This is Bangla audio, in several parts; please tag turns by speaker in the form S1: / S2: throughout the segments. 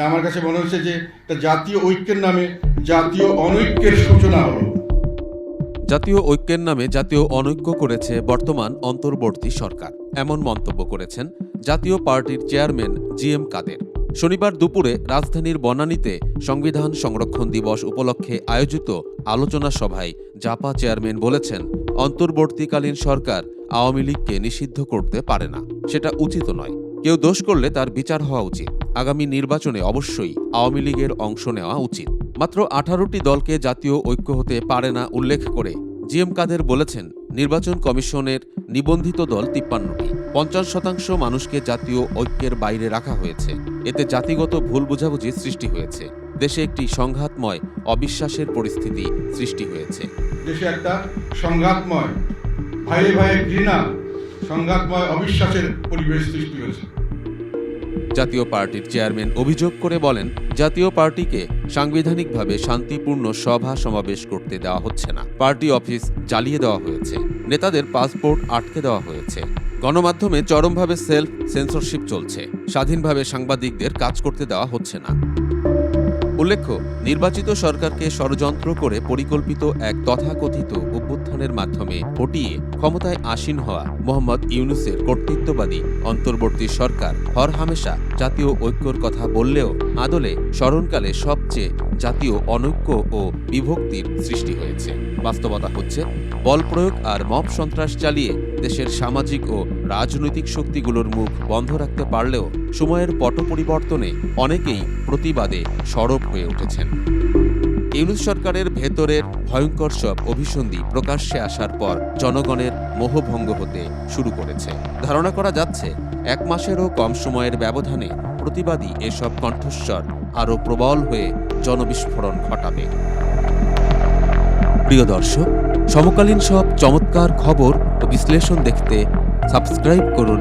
S1: আমার কাছে মনে হচ্ছে যে জাতীয় ঐক্যের নামে জাতীয় অনৈক্যের সূচনা হলো।
S2: জাতীয় ঐক্যের নামে জাতীয় অনৈক্য করেছে বর্তমান অন্তর্বর্তী সরকার, এমন মন্তব্য করেছেন জাতীয় পার্টির চেয়ারম্যান জি এম কাদের। শনিবার দুপুরে রাজধানীর বনানীতে সংবিধান সংরক্ষণ দিবস উপলক্ষে আয়োজিত আলোচনা সভায় জাপা চেয়ারম্যান বলেছেন, অন্তর্বর্তীকালীন সরকার আওয়ামী লীগকে নিষিদ্ধ করতে পারে না। সেটা উচিত নয়। কেউ দোষ করলে তার বিচার হওয়া উচিত। আগামী নির্বাচনে অবশ্যই আওয়ামী লীগের অংশ নেওয়া উচিত। মাত্র আঠারোটি দলকে জাতীয় ঐক্য হতে পারে না উল্লেখ করে জিএম কাদের বলেছেন, নির্বাচন কমিশনের নিবন্ধিত দল তিপ্পান্নটি। পঞ্চাশ শতাংশ মানুষকে জাতীয় ঐক্যের বাইরে রাখা হয়েছে। এতে জাতিগত ভুল বোঝাবুঝি সৃষ্টি হয়েছে। দেশে একটি সংঘাতময়, অবিশ্বাসের পরিস্থিতি সৃষ্টি হয়েছে।
S1: দেশে একটা সংঘাতময়, ভাইয়ে ভাইয়ে ঘৃণা, সংঘাতময়, অবিশ্বাসের পরিবেশ সৃষ্টি হয়েছে।
S2: জাতীয় পার্টির চেয়ারম্যান অভিযোগ করে বলেন, জাতীয় পার্টিকে সাংবিধানিকভাবে শান্তিপূর্ণ সভা সমাবেশ করতে দেওয়া হচ্ছে না। পার্টি অফিস জ্বালিয়ে দেওয়া হয়েছে। নেতাদের পাসপোর্ট আটকে দেওয়া হয়েছে। গণমাধ্যমে চরমভাবে সেলফ সেন্সরশিপ চলছে। স্বাধীনভাবে সাংবাদিকদের কাজ করতে দেওয়া হচ্ছে না। উল্লেখ্য, নির্বাচিত সরকারকে ষড়যন্ত্র করে পরিকল্পিত এক তথাকথিত অভ্যুত্থানের মাধ্যমে হটিয়ে ক্ষমতায় আসীন হওয়া মোহাম্মদ ইউনুসের কর্তৃত্ববাদী অন্তর্বর্তী সরকার হরহামেশা জাতীয় ঐক্যর কথা বললেও আদলে স্মরণকালে সবচেয়ে জাতীয় অনৈক্য ও বিভক্তির সৃষ্টি হয়েছে। বাস্তবতা হচ্ছে, বল প্রয়োগ আর মব সন্ত্রাস চালিয়ে দেশের সামাজিক ও রাজনৈতিক শক্তিগুলোর মুখ বন্ধ রাখতে পারলেও সময়ের পট পরিবর্তনে অনেকেই প্রতিবাদে সরব হয়ে উঠেছেন। ইউনুস সরকারের ভেতরের ভয়ঙ্কর সব অভিসন্ধি প্রকাশ্যে আসার পর জনগণের মোহভঙ্গ হতে শুরু করেছে। ধারণা করা যাচ্ছে, এক মাসেরও কম সময়ের ব্যবধানে প্রতিবাদী এসব কণ্ঠস্বর আরও প্রবল হয়ে জনবিস্ফোরণ ঘটাবে। প্রিয় দর্শক সমকালীন সব চমৎকার খবর ও বিশ্লেষণ দেখতে সাবস্ক্রাইব করুন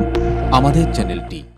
S2: আমাদের চ্যানেলটি।